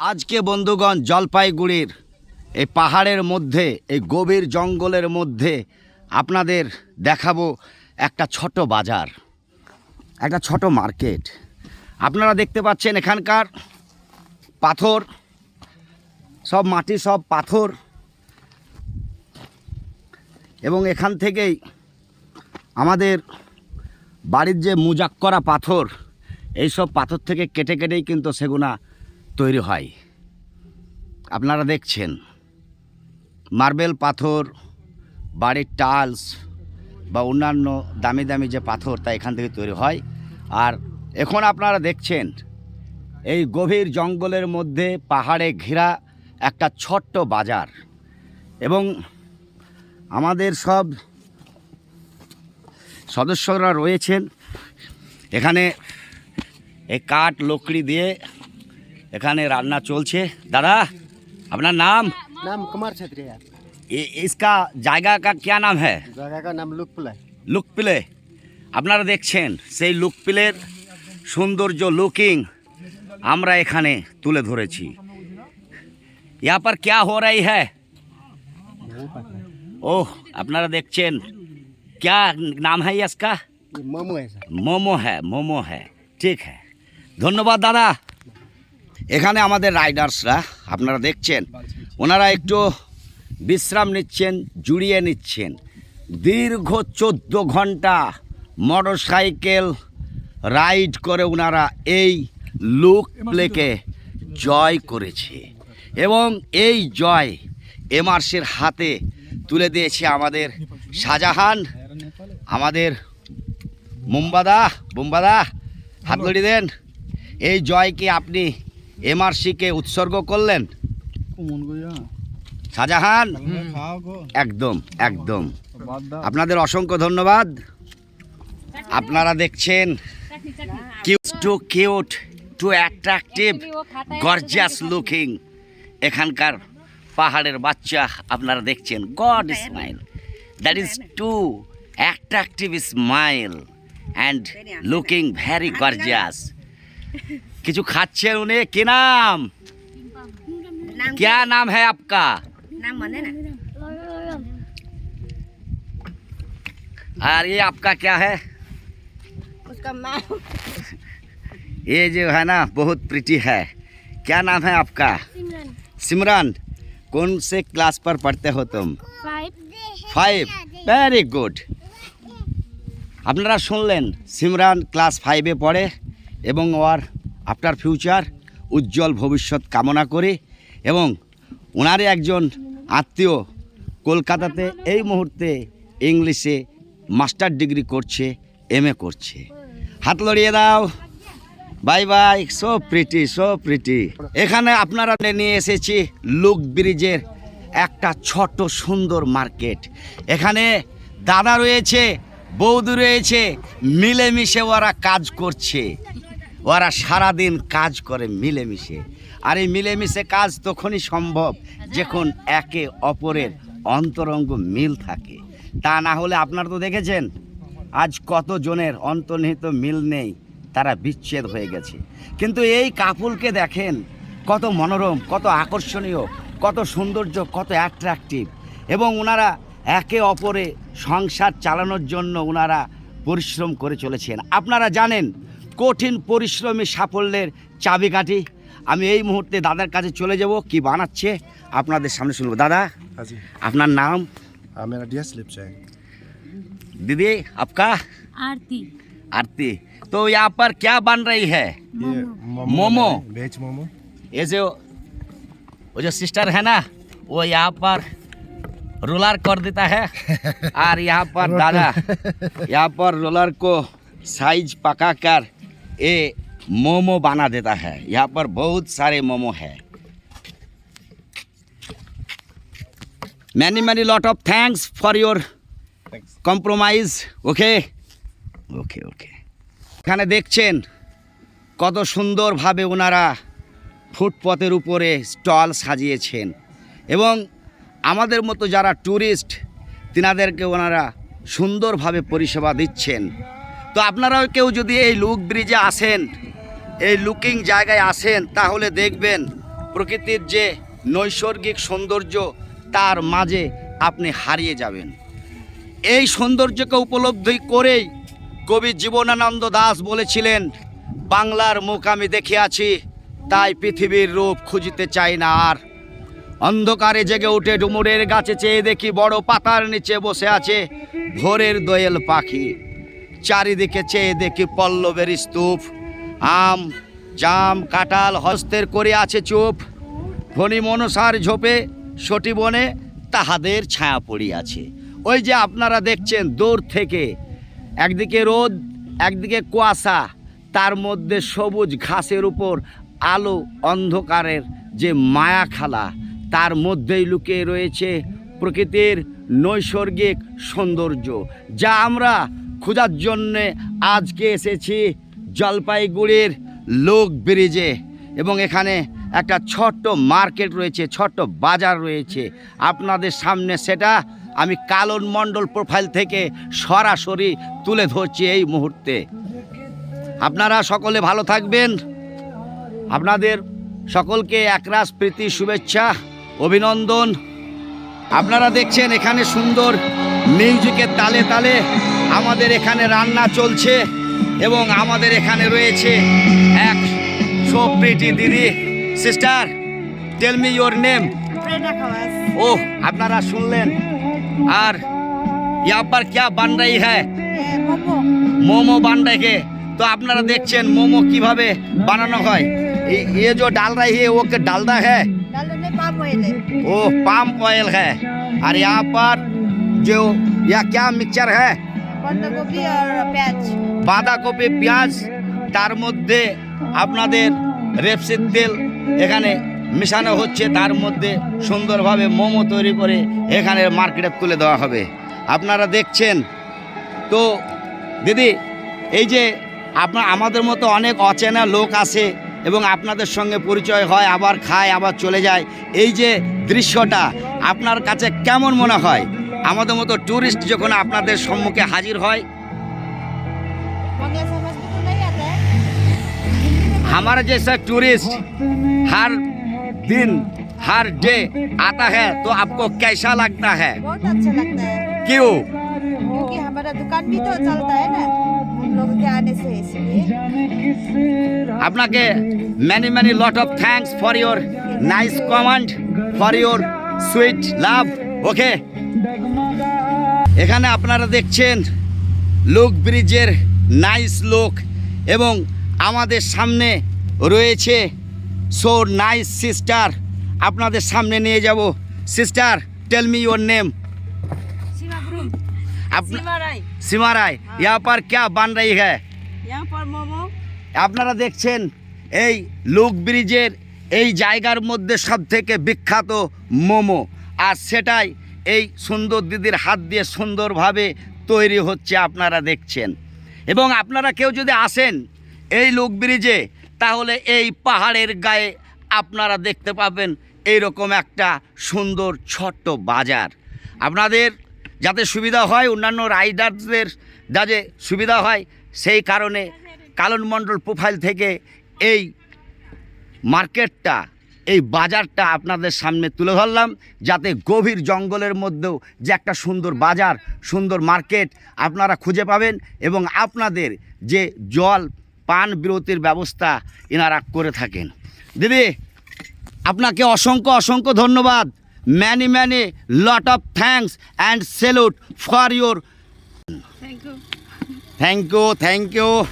আজকে বন্ধুগণ জলপাইগুড়ির এই পাহাড়ের মধ্যে, এই গভীর জঙ্গলের মধ্যে আপনাদের দেখাবো একটা ছোট বাজার, একটা ছোট মার্কেট। আপনারা দেখতে পাচ্ছেন এখানকার পাথর, সব মাটি সব পাথর। এবং এখান থেকেই আমাদের বাড়ির যে মুজাক করা পাথর, এইসব পাথর থেকে কেটে কেটেই কিন্তু সেগুনা তৈরি হয়। আপনারা দেখছেন মার্বেল পাথর, বাড়ির টালস বা অন্যান্য দামি দামি যে পাথর তা এখান থেকে তৈরি হয়। আর এখন আপনারা দেখছেন এই গভীর জঙ্গলের মধ্যে পাহাড়ে ঘেরা একটা ছোট্ট বাজার। এবং আমাদের সব সদস্যরা রয়েছেন। এখানে এই কাঠ, লকড়ি দিয়ে এখানে রান্না চলছে দাদা আপনার নাম नाम कुमार छत्रिया इ- इसका জায়গা का क्या नाम है जगह का नाम लुकपुला है লুকপিলে আপনারা দেখছেন সেই লুকপিলের সৌন্দর্য লুকিং আমরা এখানে তুলে ধরেছি यहाँ पर क्या हो रही है ओह আপনারা দেখছেন क्या नाम है इसका ये मोमो है सर মোমো হ্যাঁ মোমো হ্যাঁ ঠিক হ্যাঁ ধন্যবাদ দাদা এখানে আমাদের রাইডার্সরা, আপনারা দেখছেন, ওনারা একটু বিশ্রাম নিচ্ছেন, জুড়িয়ে নিচ্ছেন। দীর্ঘ চোদ্দ ঘণ্টা মোটর সাইকেল রাইড করে ওনারা এই লুক প্লেকে জয় করেছে। এবং এই জয় এমআরসির হাতে তুলে দিয়েছে আমাদের শাহজাহান, আমাদের মুম্বাদা বুম্বাদা হাত দেন। এই জয়কে আপনি এমআরসিকে উৎসর্গ করলেন? শাহজাহান? একদম একদম। আপনাদের অসংখ্য ধন্যবাদ। আপনারা দেখছেন cute too cute too attractive gorgeous looking এখানকার পাহাড়ের বাচ্চা আপনারা দেখছেন good smile that is too attractive smile and looking very gorgeous কিছু খাচ্ছেন উনি কি নাম नाम क्या नाम है आपका नाम मने ना और ये आपका क्या है उसका माँ ये जो है ना बहुत प्रिटी है क्या नाम है आपका सिमरन कौन से क्लास पर पढ़ते हो तुम ফাইভ ভেরি গুড আপনারা শুনলেন সিমরান ক্লাস ফাইভে পড়ে এবং ওর আফটার ফিউচার উজ্জ্বল ভবিষ্যৎ কামনা করে এবং ওনারই একজন আত্মীয় কলকাতাতে এই মুহূর্তে ইংলিশে মাস্টার ডিগ্রি করছে এম করছে। হাত লড়িয়ে দাও। Bye bye. So pretty so pretty এখানে আপনারা নিয়ে এসেছি লুক ব্রিজের একটা ছোট সুন্দর মার্কেট। এখানে দাদা রয়েছে, বৌদি রয়েছে, মিলেমিশে ওরা কাজ করছে। ওরা সারাদিন কাজ করে মিলেমিশে। আর এই মিলেমিশে কাজ তখনই সম্ভব যখন একে অপরের অন্তরঙ্গ মিল থাকে। তা না হলে আপনারা তো দেখেছেন, আজ কতজনের অন্তর্নিহিত মিল নেই, তারা বিচ্ছেদ হয়ে গেছে। কিন্তু এই কাপুলকে দেখেন, কত মনোরম, কত আকর্ষণীয়, কত সৌন্দর্য, কত অ্যাট্রাকটিভ এবং ওনারা একে অপরে সংসার চালানোর জন্য ওনারা পরিশ্রম করে চলেছেন। আপনারা জানেন কঠিন পরিশ্রমী সাফল্যের চাবিকাঠি আমি এই মুহূর্তে দাদার কাছে চলে যাব কি বানাচ্ছে আপনাদের সামনে শুনবো দাদা हाँ जी আপনার नाम हाँ मेरा डियर स्लिप है दीदी आपका आरती आरती तो यहाँ पर क्या बन रही है ये मोमो। वेज मोमो ये जो वो जो सिस्टर है ना वो यहाँ पर रोलर कर देता है और यहाँ पर दादा यहाँ पर रोलर को साइज पका कर ये मोमो बना देता है यहाँ पर बहुत सारे मोमो है many many lot of thanks for your thanks compromise okay okay okay এখানে দেখছেন কত সুন্দরভাবে ওনারা ফুটপথের উপরে স্টল সাজিয়েছেন এবং আমাদের মতো যারা ট্যুরিস্ট তিনাদেরকে ওনারা সুন্দরভাবে পরিষেবা দিচ্ছেন তো আপনারাও কেউ যদি এই লুক ব্রিজে আসেন, এই লুকিং জায়গায় আসেন, তাহলে দেখবেন প্রকৃতির যে নৈসর্গিক সৌন্দর্য, তার মাঝে আপনি হারিয়ে যাবেন। এই সৌন্দর্যকে উপলব্ধি করেই কবি জীবনানন্দ দাস বলেছিলেন, বাংলার মুখ আমি দেখে আছি তাই পৃথিবীর রূপ খুঁজিতে চাই না আর। অন্ধকারে জেগে উঠে ডুমুরের গাছে চেয়ে দেখি বড় পাতার নিচে বসে আছে ভোরের দোয়েল পাখি। চারিদিকে চেয়ে দেখি পল্লবের স্তূপ। আম, জাম, কাঁঠাল, হস্তের করে আছে চুপ। ফণি মনসার ঝোপে সটি বনে তাহাদের ছায়া পড়িয়াছে। ওই যে আপনারা দেখছেন দূর থেকে, একদিকে রোদ, একদিকে কুয়াশা, তার মধ্যে সবুজ ঘাসের উপর আলো অন্ধকারের যে মায়া খালা, তার মধ্যেই লুকিয়ে রয়েছে প্রকৃতির নৈসর্গিক সৌন্দর্য, যা আমরা খোঁজার জন্যে আজকে এসেছি জলপাইগুড়ির লোক ব্রিজে এবং এখানে একটা ছোট্ট মার্কেট রয়েছে, ছোট্ট বাজার রয়েছে। আপনাদের সামনে সেটা আমি কালন মণ্ডল প্রোফাইল থেকে সরাসরি তুলে ধরছি এই মুহূর্তে। আপনারা সকলে ভালো থাকবেন। আপনাদের সকলকে একরাশ প্রীতি, শুভেচ্ছা, অভিনন্দন। আপনারা দেখছেন এখানে সুন্দর মিউজিকের তালে তালে আমাদের এখানে রান্না চলছে এবং আমাদের এখানে রয়েছে এক সো প্রিটি দিদি sister tell me your name Preda Kawas. ও আপনারা শুনলেন আর यहाँ पर क्या बन रही है Eh, Momo. মোমো বান রেখে তো আপনারা দেখছেন মোমো কিভাবে বানানো হয় ये- ये जो डाल रही है वो क्या डालदा है Lalu ni palm oil है. वो पाम ऑयल है और यहाँ पर जो यह क्या मिक्सचर है बंद गोभी और प्याज. বাঁধাকপি পেঁয়াজ তার মধ্যে আপনাদের রেপসির তেল এখানে মেশানো হচ্ছে তার মধ্যে সুন্দরভাবে মোমো তৈরি করে এখানে মার্কেটে তুলে দেওয়া হবে আপনারা দেখছেন তো দিদি এই যে আপনার আমাদের মতো অনেক অচেনা লোক আসে এবং আপনাদের সঙ্গে পরিচয় হয় আবার খায় আবার চলে যায় এই যে দৃশ্যটা আপনার কাছে কেমন মনে হয় আমাদের মতো ট্যুরিস্ট যখন আপনাদের সম্মুখে হাজির হয় Manggil sama itu नहीं आता है. हमारा जैसा टूरिस्ट हर दिन हर डे आता है तो आपको कैसा लगता है बहुत अच्छा लगता है. क्यों क्योंकि हमारा दुकान भी तो चलता है ना আপনাকে many many lot of thanks for your nice command for your sweet love okay এখানে আপনারা দেখছেন লুক ব্রিজের নাইস লোক এবং আমাদের সামনে রয়েছে সো নাইস সিস্টার আপনাদের সামনে নিয়ে যাব। Sister tell me your name सीमा राय सीमा राय यहाँ पर क्या बन रही है यहाँ पर मोमो আপনারা দেখছেন এই লুক ব্রিজের এই জায়গার মধ্যে সব থেকে বিখ্যাত মোমো আর সেটাই এই সুন্দর দিদির হাত দিয়ে সুন্দরভাবে তৈরি হচ্ছে আপনারা দেখছেন এবং আপনারা কেউ যদি আসেন এই লুক ব্রিজে তাহলে এই পাহাড়ের গায়ে আপনারা দেখতে পাবেন এইরকম একটা সুন্দর ছোট্ট বাজার আপনাদের যাতে সুবিধা হয়, অন্যান্য রাইডারদের যাতে সুবিধা হয়, সেই কারণে কালন মণ্ডল প্রোফাইল থেকে এই মার্কেটটা, এই বাজারটা আপনাদের সামনে তুলে ধরলাম, যাতে গভীর জঙ্গলের মধ্যেও যে একটা সুন্দর বাজার, সুন্দর মার্কেট আপনারা খুঁজে পাবেন এবং আপনাদের যে জল, পান বিরতির ব্যবস্থা এনারা করে থাকেন। দিদি, আপনাকে অসংখ্য অসংখ্য ধন্যবাদ। many many lot of thanks and salute for your thank you thank you thank you